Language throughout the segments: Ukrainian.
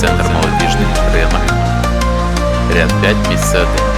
Центр молодіжних прийомів. Ряд 5 місць 1.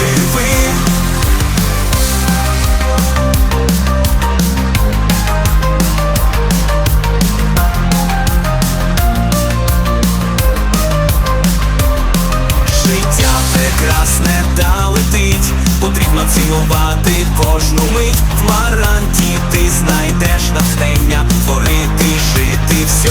живи. Життя прекрасне та летить, потрібно цінувати кожну мить. В маранті ти знайдеш натхнення, творити, жити все.